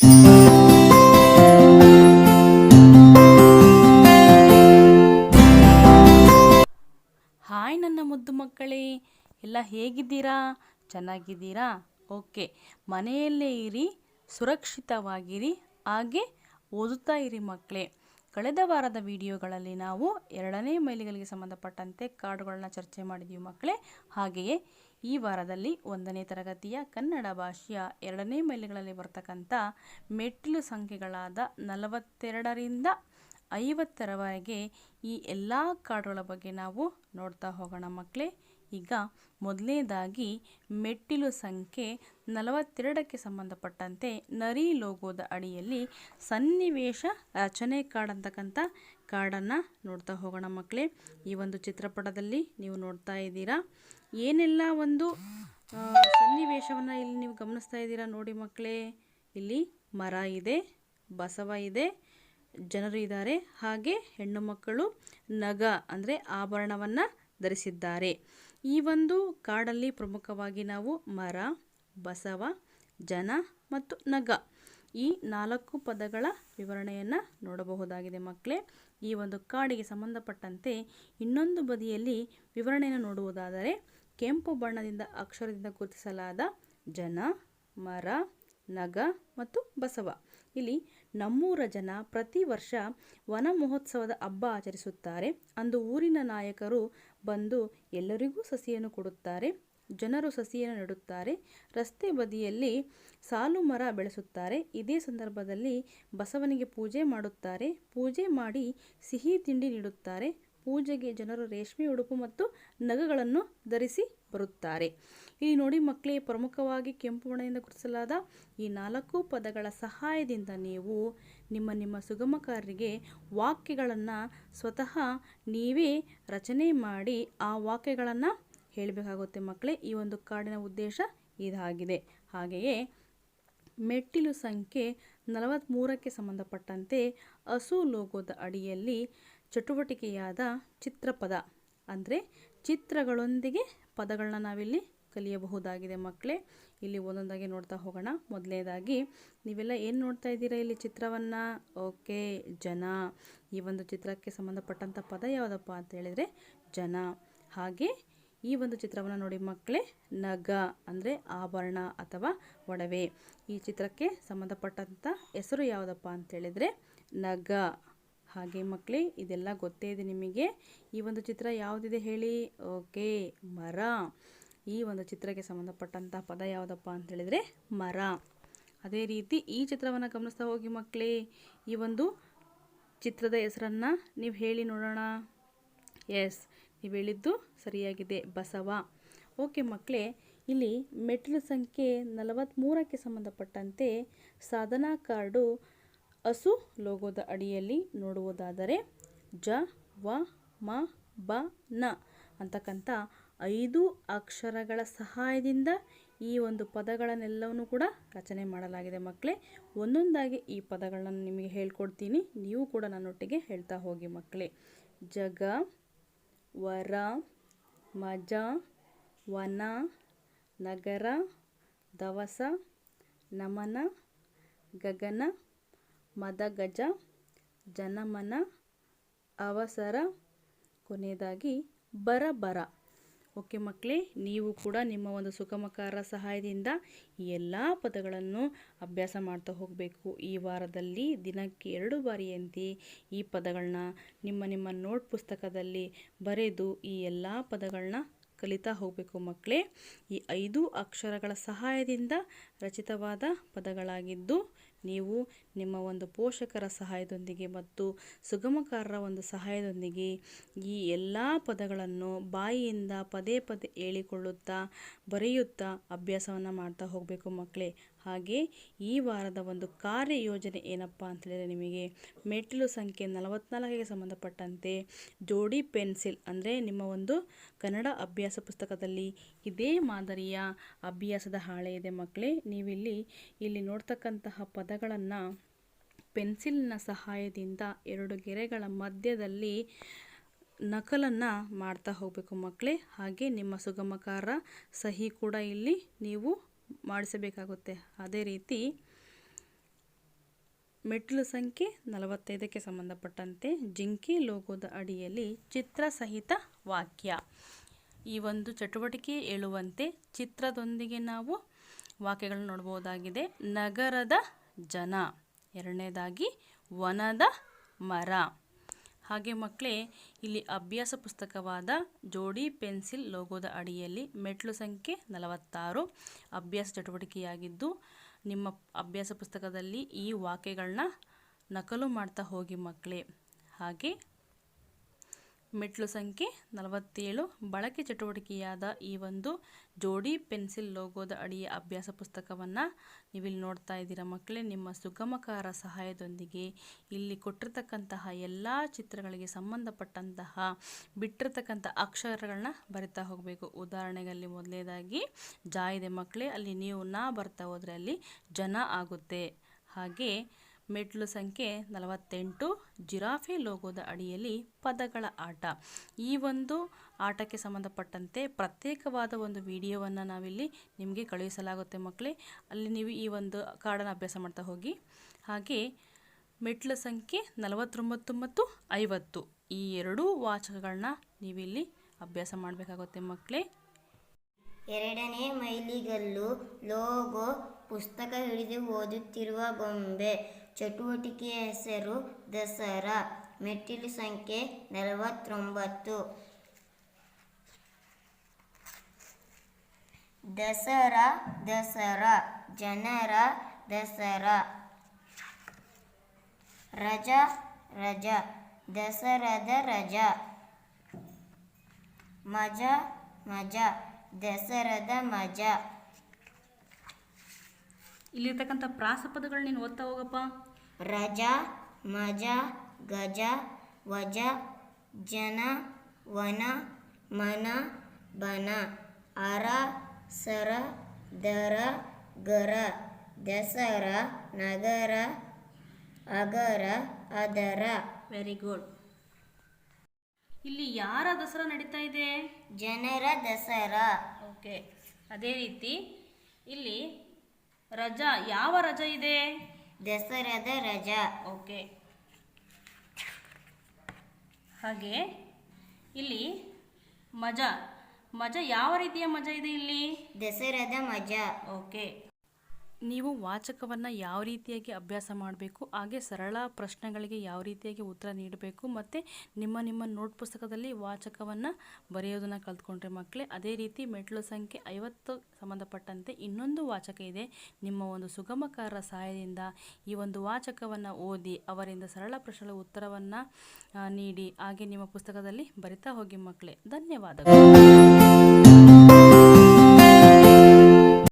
Hi ನನ್ನ ಮುದ್ದು ಮಕ್ಕಳೇ, ಎಲ್ಲ ಹೇಗಿದ್ದೀರಾ? ಚೆನ್ನಾಗಿದ್ದೀರಾ? ಓಕೆ, ಮನೆಯಲ್ಲೇ ಇರಿ, ಸುರಕ್ಷಿತವಾಗಿರಿ, ಹಾಗೆ ಓದುತ್ತಾ ಇರಿ ಮಕ್ಕಳೇ. ಕಳೆದ ವಾರದ ವಿಡಿಯೋಗಳಲ್ಲಿ ನಾವು ಎರಡನೇ ಮೈಲಿಗಳಿಗೆ ಸಂಬಂಧಪಟ್ಟಂತೆ ಕಾರ್ಡುಗಳನ್ನ ಚರ್ಚೆ ಮಾಡಿದ್ದೀವಿ ಮಕ್ಕಳೇ. ಹಾಗೆಯೇ ಈ ವಾರದಲ್ಲಿ ಒಂದನೇ ತರಗತಿಯ ಕನ್ನಡ ಭಾಷೆಯ ಎರಡನೇ ಮೈಲಿಗಳಲ್ಲಿ ಬರ್ತಕ್ಕಂಥ ಮೆಟ್ಟಿಲು ಸಂಖ್ಯೆಗಳಾದ ನಲವತ್ತೆರಡರಿಂದ ಐವತ್ತರವರೆಗೆ ಈ ಎಲ್ಲ ಕಾರ್ಡುಗಳ ಬಗ್ಗೆ ನಾವು ನೋಡ್ತಾ ಹೋಗೋಣ ಮಕ್ಕಳೇ. ಈಗ ಮೊದಲನೇದಾಗಿ ಮೆಟ್ಟಿಲು ಸಂಖ್ಯೆ ನಲವತ್ತೆರಡಕ್ಕೆ ಸಂಬಂಧಪಟ್ಟಂತೆ ನರಿ ಲೋಗೋದ ಅಡಿಯಲ್ಲಿ ಸನ್ನಿವೇಶ ರಚನೆ ಕಾರ್ಡ್ ಅಂತಕ್ಕಂಥ ಕಾರ್ಡನ್ನು ನೋಡ್ತಾ ಹೋಗೋಣ ಮಕ್ಕಳೇ. ಈ ಒಂದು ಚಿತ್ರಪಟದಲ್ಲಿ ನೀವು ನೋಡ್ತಾ ಇದ್ದೀರಾ. ಏನೆಲ್ಲ ಒಂದು ಸನ್ನಿವೇಶವನ್ನು ಇಲ್ಲಿ ನೀವು ಗಮನಿಸ್ತಾ ಇದ್ದೀರಾ ನೋಡಿ ಮಕ್ಕಳೇ. ಇಲ್ಲಿ ಮರ ಇದೆ, ಬಸವ ಇದೆ, ಜನರು ಇದ್ದಾರೆ, ಹಾಗೆ ಹೆಣ್ಣು ಮಕ್ಕಳು ನಗ ಅಂದರೆ ಆಭರಣವನ್ನು ಧರಿಸಿದ್ದಾರೆ. ಈ ಒಂದು ಕಾಡಲ್ಲಿ ಪ್ರಮುಖವಾಗಿ ನಾವು ಮರ, ಬಸವ, ಜನ ಮತ್ತು ನಗ. ಈ ನಾಲ್ಕು ಪದಗಳ ವಿವರಣೆಯನ್ನು ನೋಡಬಹುದಾಗಿದೆ ಮಕ್ಕಳೇ. ಈ ಒಂದು ಕಾಡಿಗೆ ಸಂಬಂಧಪಟ್ಟಂತೆ ಇನ್ನೊಂದು ಬದಿಯಲ್ಲಿ ವಿವರಣೆಯನ್ನು ನೋಡುವುದಾದರೆ ಕೆಂಪು ಬಣ್ಣದಿಂದ ಅಕ್ಷರದಿಂದ ಗುರುತಿಸಲಾದ ಜನ, ಮರ, ನಗ ಮತ್ತು ಬಸವ. ಇಲ್ಲಿ ನಮ್ಮೂರ ಜನ ಪ್ರತಿ ವರ್ಷ ವನ ಮಹೋತ್ಸವದ ಹಬ್ಬ ಆಚರಿಸುತ್ತಾರೆ. ಅಂದು ಊರಿನ ನಾಯಕರು ಬಂದು ಎಲ್ಲರಿಗೂ ಸಸಿಯನ್ನು ಕೊಡುತ್ತಾರೆ. ಜನರು ಸಸಿಯನ್ನು ನೆಡುತ್ತಾರೆ. ರಸ್ತೆ ಬದಿಯಲ್ಲಿ ಸಾಲು ಮರ ಬೆಳೆಸುತ್ತಾರೆ. ಇದೇ ಸಂದರ್ಭದಲ್ಲಿ ಬಸವನಿಗೆ ಪೂಜೆ ಮಾಡುತ್ತಾರೆ. ಪೂಜೆ ಮಾಡಿ ಸಿಹಿ ತಿಂಡಿ ನೀಡುತ್ತಾರೆ. ಪೂಜೆಗೆ ಜನರು ರೇಷ್ಮೆ ಉಡುಪು ಮತ್ತು ನಗಗಳನ್ನು ಧರಿಸಿ ಬರುತ್ತಾರೆ. ಇಲ್ಲಿ ನೋಡಿ ಮಕ್ಕಳೇ, ಪ್ರಮುಖವಾಗಿ ಕೆಂಪು ಬಣ್ಣದಿಂದ ಗುರುತಿಸಲಾದ ಈ ನಾಲ್ಕು ಪದಗಳ ಸಹಾಯದಿಂದ ನೀವು ನಿಮ್ಮ ನಿಮ್ಮ ಸುಗಮಕಾರರಿಗೆ ವಾಕ್ಯಗಳನ್ನು ಸ್ವತಃ ನೀವೇ ರಚನೆ ಮಾಡಿ ಆ ವಾಕ್ಯಗಳನ್ನು ಹೇಳಬೇಕಾಗುತ್ತೆ ಮಕ್ಕಳೇ, ಈ ಒಂದು ಕಾರ್ಡಿನ ಉದ್ದೇಶ ಇದಾಗಿದೆ. ಹಾಗೆಯೇ ಮೆಟ್ಟಿಲು ಸಂಖ್ಯೆ ನಲವತ್ತ್ಮೂರಕ್ಕೆ ಸಂಬಂಧಪಟ್ಟಂತೆ ಹಸು ಲೋಗೋದ ಅಡಿಯಲ್ಲಿ ಚಟುವಟಿಕೆಯಾದ ಚಿತ್ರಪದ, ಅಂದರೆ ಚಿತ್ರಗಳೊಂದಿಗೆ ಪದಗಳನ್ನ ನಾವಿಲ್ಲಿ ಕಲಿಯಬಹುದಾಗಿದೆ ಮಕ್ಕಳೇ. ಇಲ್ಲಿ ಒಂದೊಂದಾಗಿ ನೋಡ್ತಾ ಹೋಗೋಣ. ಮೊದಲನೇದಾಗಿ, ನೀವೆಲ್ಲ ಏನು ನೋಡ್ತಾ ಇದ್ದೀರಾ ಇಲ್ಲಿ ಚಿತ್ರವನ್ನು? ಓಕೆ, ಜನ. ಈ ಒಂದು ಚಿತ್ರಕ್ಕೆ ಸಂಬಂಧಪಟ್ಟಂಥ ಪದ ಯಾವುದಪ್ಪ ಅಂತ ಹೇಳಿದರೆ ಜನ. ಹಾಗೆ ಈ ಒಂದು ಚಿತ್ರವನ್ನು ನೋಡಿ ಮಕ್ಕಳೇ, ನಗ ಅಂದರೆ ಆಭರಣ ಅಥವಾ ಒಡವೆ. ಈ ಚಿತ್ರಕ್ಕೆ ಸಂಬಂಧಪಟ್ಟಂಥ ಹೆಸರು ಯಾವುದಪ್ಪ ಅಂತೇಳಿದರೆ ನಗ. ಹಾಗೆ ಮಕ್ಕಳೇ, ಇದೆಲ್ಲ ಗೊತ್ತೇ ಇದೆ ನಿಮಗೆ. ಈ ಒಂದು ಚಿತ್ರ ಯಾವುದಿದೆ ಹೇಳಿ? ಓಕೆ, ಮರ. ಈ ಒಂದು ಚಿತ್ರಕ್ಕೆ ಸಂಬಂಧಪಟ್ಟಂಥ ಪದ ಯಾವುದಪ್ಪ ಅಂತೇಳಿದರೆ ಮರ. ಅದೇ ರೀತಿ ಈ ಚಿತ್ರವನ್ನು ಗಮನಿಸ್ತಾ ಹೋಗಿ ಮಕ್ಕಳೇ, ಈ ಒಂದು ಚಿತ್ರದ ಹೆಸರನ್ನು ನೀವು ಹೇಳಿ ನೋಡೋಣ. ಎಸ್ ನೀವು ಹೇಳಿದ್ದು ಸರಿಯಾಗಿದೆ. ಬಸವ. ಓಕೆ ಮಕ್ಕಳೇ, ಇಲ್ಲಿ ಮೆಟ್ಟಿಲು ಸಂಖ್ಯೆ ನಲವತ್ತ್ಮೂರಕ್ಕೆ ಸಂಬಂಧಪಟ್ಟಂತೆ ಸಾಧನಾ ಕಾರ್ಡು ಹಸು ಲೋಗೋದ ಅಡಿಯಲ್ಲಿ ನೋಡುವುದಾದರೆ ಜ, ವ, ಮ, ಬ, ನ ಅಂತಕ್ಕಂಥ ಐದು ಅಕ್ಷರಗಳ ಸಹಾಯದಿಂದ ಈ ಒಂದು ಪದಗಳನ್ನೆಲ್ಲವನ್ನು ಕೂಡ ರಚನೆ ಮಾಡಲಾಗಿದೆ ಮಕ್ಕಳೇ. ಒಂದೊಂದಾಗಿ ಈ ಪದಗಳನ್ನು ನಿಮಗೆ ಹೇಳ್ಕೊಡ್ತೀನಿ. ನೀವು ಕೂಡ ನನ್ನೊಟ್ಟಿಗೆ ಹೇಳ್ತಾ ಹೋಗಿ ಮಕ್ಕಳೇ. ಜಗ ವರ ಮಜ ವನ ನಗರ ದವಸ ನಮನ ಗಗನ ಮದಗಜ ಜನಮನ ಅವಸರ ಕೊನೆಯದಾಗಿ ಬರಬರ. ಓಕೆ ಮಕ್ಕಳೇ, ನೀವು ಕೂಡ ನಿಮ್ಮ ಒಂದು ಸುಗಮಕಾರ ಸಹಾಯದಿಂದ ಈ ಎಲ್ಲ ಪದಗಳನ್ನು ಅಭ್ಯಾಸ ಮಾಡ್ತಾ ಹೋಗಬೇಕು. ಈ ವಾರದಲ್ಲಿ ದಿನಕ್ಕೆ ಎರಡು ಬಾರಿಯಂತೆ ಈ ಪದಗಳನ್ನ ನಿಮ್ಮ ನಿಮ್ಮ ನೋಟ್ ಪುಸ್ತಕದಲ್ಲಿ ಬರೆದು ಈ ಎಲ್ಲ ಪದಗಳನ್ನ ಕಲಿತಾ ಹೋಗಬೇಕು ಮಕ್ಕಳೇ. ಈ ಐದು ಅಕ್ಷರಗಳ ಸಹಾಯದಿಂದ ರಚಿತವಾದ ಪದಗಳಾಗಿದ್ದು, ನೀವು ನಿಮ್ಮ ಒಂದು ಪೋಷಕರ ಸಹಾಯದೊಂದಿಗೆ ಮತ್ತು ಸುಗಮಕಾರರ ಒಂದು ಸಹಾಯದೊಂದಿಗೆ ಈ ಎಲ್ಲ ಪದಗಳನ್ನು ಬಾಯಿಯಿಂದ ಪದೇ ಪದೇ ಹೇಳಿಕೊಳ್ಳುತ್ತಾ, ಬರೆಯುತ್ತಾ ಅಭ್ಯಾಸವನ್ನು ಮಾಡ್ತಾ ಹೋಗಬೇಕು ಮಕ್ಕಳೇ. ಹಾಗೆ ಈ ವಾರದ ಒಂದು ಕಾರ್ಯಯೋಜನೆ ಏನಪ್ಪ ಅಂತೇಳಿದರೆ ನಿಮಗೆ ಮೆಟ್ಟಿಲು ಸಂಖ್ಯೆ ನಲವತ್ನಾಲ್ಕಿಗೆ ಸಂಬಂಧಪಟ್ಟಂತೆ ಜೋಡಿ ಪೆನ್ಸಿಲ್ ಅಂದರೆ ನಿಮ್ಮ ಒಂದು ಕನ್ನಡ ಅಭ್ಯಾಸ ಪುಸ್ತಕದಲ್ಲಿ ಇದೇ ಮಾದರಿಯ ಅಭ್ಯಾಸದ ಹಾಳೆ ಇದೆ ಮಕ್ಕಳೇ. ನೀವಿಲ್ಲಿ ಇಲ್ಲಿ ನೋಡ್ತಕ್ಕಂತಹ ಪದಗಳನ್ನು ಪೆನ್ಸಿಲ್ನ ಸಹಾಯದಿಂದ ಎರಡು ಗೆರೆಗಳ ಮಧ್ಯದಲ್ಲಿ ನಕಲನ್ನು ಮಾಡ್ತಾ ಹೋಗಬೇಕು ಮಕ್ಕಳೇ. ಹಾಗೆ ನಿಮ್ಮ ಸುಗಮಕಾರ ಸಹಿ ಕೂಡ ಇಲ್ಲಿ ನೀವು ಮಾಡಿಸಬೇಕಾಗುತ್ತೆ. ಅದೇ ರೀತಿ ಮೆಟ್ಟಿಲು ಸಂಖ್ಯೆ ನಲವತ್ತೈದಕ್ಕೆ ಸಂಬಂಧಪಟ್ಟಂತೆ ಜಿಂಕಿ ಲೋಗೋದ ಅಡಿಯಲ್ಲಿ ಚಿತ್ರ ಸಹಿತ ವಾಕ್ಯ. ಈ ಒಂದು ಚಟುವಟಿಕೆ ಹೇಳುವಂತೆ ಚಿತ್ರದೊಂದಿಗೆ ನಾವು ವಾಕ್ಯಗಳನ್ನು ನೋಡ್ಬೋದಾಗಿದೆ. ನಗರದ ಜನ. ಎರಡನೇದಾಗಿ ವನದ ಮರ. ಹಾಗೆ ಮಕ್ಕಳೇ, ಇಲ್ಲಿ ಅಭ್ಯಾಸ ಪುಸ್ತಕವಾದ ಜೋಡಿ ಪೆನ್ಸಿಲ್ ಲೋಗೋದ ಅಡಿಯಲ್ಲಿ ಮೆಟ್ಲು ಸಂಖ್ಯೆ ನಲವತ್ತಾರು. ಅಭ್ಯಾಸ ಚಟುವಟಿಕೆಯಾಗಿದ್ದು, ನಿಮ್ಮ ಅಭ್ಯಾಸ ಪುಸ್ತಕದಲ್ಲಿ ಈ ವಾಕ್ಯಗಳನ್ನ ನಕಲು ಮಾಡ್ತಾ ಹೋಗಿ ಮಕ್ಕಳೇ. ಹಾಗೆ ಮೆಟ್ಲು ಸಂಖ್ಯೆ ನಲವತ್ತೇಳು. ಬಳಕೆ ಚಟುವಟಿಕೆಯಾದ ಈ ಒಂದು ಜೋಡಿ ಪೆನ್ಸಿಲ್ ಲೋಗೋದ ಅಡಿಯ ಅಭ್ಯಾಸ ಪುಸ್ತಕವನ್ನು ನೀವಿಲ್ಲಿ ನೋಡ್ತಾ ಇದ್ದೀರಾ ಮಕ್ಕಳೇ, ನಿಮ್ಮ ಸುಗಮಕಾರ ಸಹಾಯದೊಂದಿಗೆ ಇಲ್ಲಿ ಕೊಟ್ಟಿರ್ತಕ್ಕಂತಹ ಎಲ್ಲ ಚಿತ್ರಗಳಿಗೆ ಸಂಬಂಧಪಟ್ಟಂತಹ ಬಿಟ್ಟಿರ್ತಕ್ಕಂಥ ಅಕ್ಷರಗಳನ್ನ ಬರಿತಾ ಹೋಗಬೇಕು. ಉದಾಹರಣೆಗೆ ಅಲ್ಲಿ ಮೊದಲನೇದಾಗಿ ಜಾ ಇದೆ ಮಕ್ಕಳೇ, ಅಲ್ಲಿ ನೀವು ನಾ ಬರ್ತಾ ಹೋದರೆ ಅಲ್ಲಿ ಜನ ಆಗುತ್ತೆ. ಹಾಗೆ ಮೆಟ್ಲು ಸಂಖ್ಯೆ ನಲವತ್ತೆಂಟು. ಜಿರಾಫೆ ಲೋಗೋದ ಅಡಿಯಲ್ಲಿ ಪದಗಳ ಆಟ. ಈ ಒಂದು ಆಟಕ್ಕೆ ಸಂಬಂಧಪಟ್ಟಂತೆ ಪ್ರತ್ಯೇಕವಾದ ಒಂದು ವಿಡಿಯೋವನ್ನು ನಾವಿಲ್ಲಿ ನಿಮಗೆ ಕಳುಹಿಸಲಾಗುತ್ತೆ ಮಕ್ಕಳೇ. ಅಲ್ಲಿ ನೀವು ಈ ಒಂದು ಕಾರ್ಡನ್ನು ಅಭ್ಯಾಸ ಮಾಡ್ತಾ ಹೋಗಿ. ಹಾಗೆ ಮೆಟ್ಲು ಸಂಖ್ಯೆ ನಲವತ್ತೊಂಬತ್ತು ಮತ್ತು ಐವತ್ತು. ಈ ಎರಡೂ ವಾಚಕಗಳನ್ನ ನೀವಿಲ್ಲಿ ಅಭ್ಯಾಸ ಮಾಡಬೇಕಾಗುತ್ತೆ ಮಕ್ಕಳೇ. ಎರಡನೇ ಮೈಲಿಗಲ್ಲು ಲೋಗೋ ಪುಸ್ತಕ ಹಿಡಿದು ಓದುತ್ತಿರುವ ಗೊಂಬೆ. ಚಟುವಟಿಕೆಯ ಹೆಸರು ದಸರಾ, ಮೆಟ್ಟಿಲು ಸಂಖ್ಯೆ ನಲವತ್ತೊಂಬತ್ತು. ದಸರಾ ದಸರಾ, ಜನರ ದಸರಾ. ರಜ ರಜ, ದಸರದ ರಜ. ಮಜ ಮಜ, ದಸರದ ಮಜ. ಇಲ್ಲಿರ್ತಕ್ಕಂಥ ಪ್ರಾಸಪದಗಳು ನೀನು ಓದ್ತಾ ಹೋಗಪ್ಪ. ರಜಾ ಮಜ ಗಜ ವಜ ಜನ ವನ ಮನ ಬನ ಅರ ಸರ ದರ ಗರ ದಸರ ನಗರ ಅಗರ ಅದರ. ವೆರಿ ಗುಡ್ ಇಲ್ಲಿ ಯಾರ ದಸರಾ ನಡೀತಾ ಇದೆ? ಜನರ ದಸರಾ. ಓಕೆ ಅದೇ ರೀತಿ ಇಲ್ಲಿ ರಜಾ ಯಾವ ರಜಾ ಇದೆ? ದಸರಾದ ರಜಾ. ಓಕೆ. ಹಾಗೆ ಇಲ್ಲಿ ಮಜಾ. ಮಜಾ ಯಾವ ರೀತಿಯ ಮಜಾ ಇದೆ ಇಲ್ಲಿ? ದಸರಾದ ಮಜಾ. ಓಕೆ. ನೀವು ವಾಚಕವನ್ನು ಯಾವ ರೀತಿಯಾಗಿ ಅಭ್ಯಾಸ ಮಾಡಬೇಕು, ಹಾಗೆ ಸರಳ ಪ್ರಶ್ನೆಗಳಿಗೆ ಯಾವ ರೀತಿಯಾಗಿ ಉತ್ತರ ನೀಡಬೇಕು, ಮತ್ತು ನಿಮ್ಮ ನಿಮ್ಮ ನೋಟ್ ಪುಸ್ತಕದಲ್ಲಿ ವಾಚಕವನ್ನು ಬರೆಯೋದನ್ನು ಕಲ್ತ್ಕೊಂಡ್ರೆ ಮಕ್ಕಳೇ ಅದೇ ರೀತಿ ಮೆಟ್ಲು ಸಂಖ್ಯೆ ಐವತ್ತು ಸಂಬಂಧಪಟ್ಟಂತೆ ಇನ್ನೊಂದು ವಾಚಕ ಇದೆ. ನಿಮ್ಮ ಒಂದು ಸುಗಮಕಾರರ ಸಹಾಯದಿಂದ ಈ ಒಂದು ವಾಚಕವನ್ನು ಓದಿ, ಅವರಿಂದ ಸರಳ ಪ್ರಶ್ನೆಗಳ ಉತ್ತರವನ್ನು ನೀಡಿ, ಹಾಗೆ ನಿಮ್ಮ ಪುಸ್ತಕದಲ್ಲಿ ಬರಿತಾ ಹೋಗಿ ಮಕ್ಕಳೇ ಧನ್ಯವಾದಗಳು.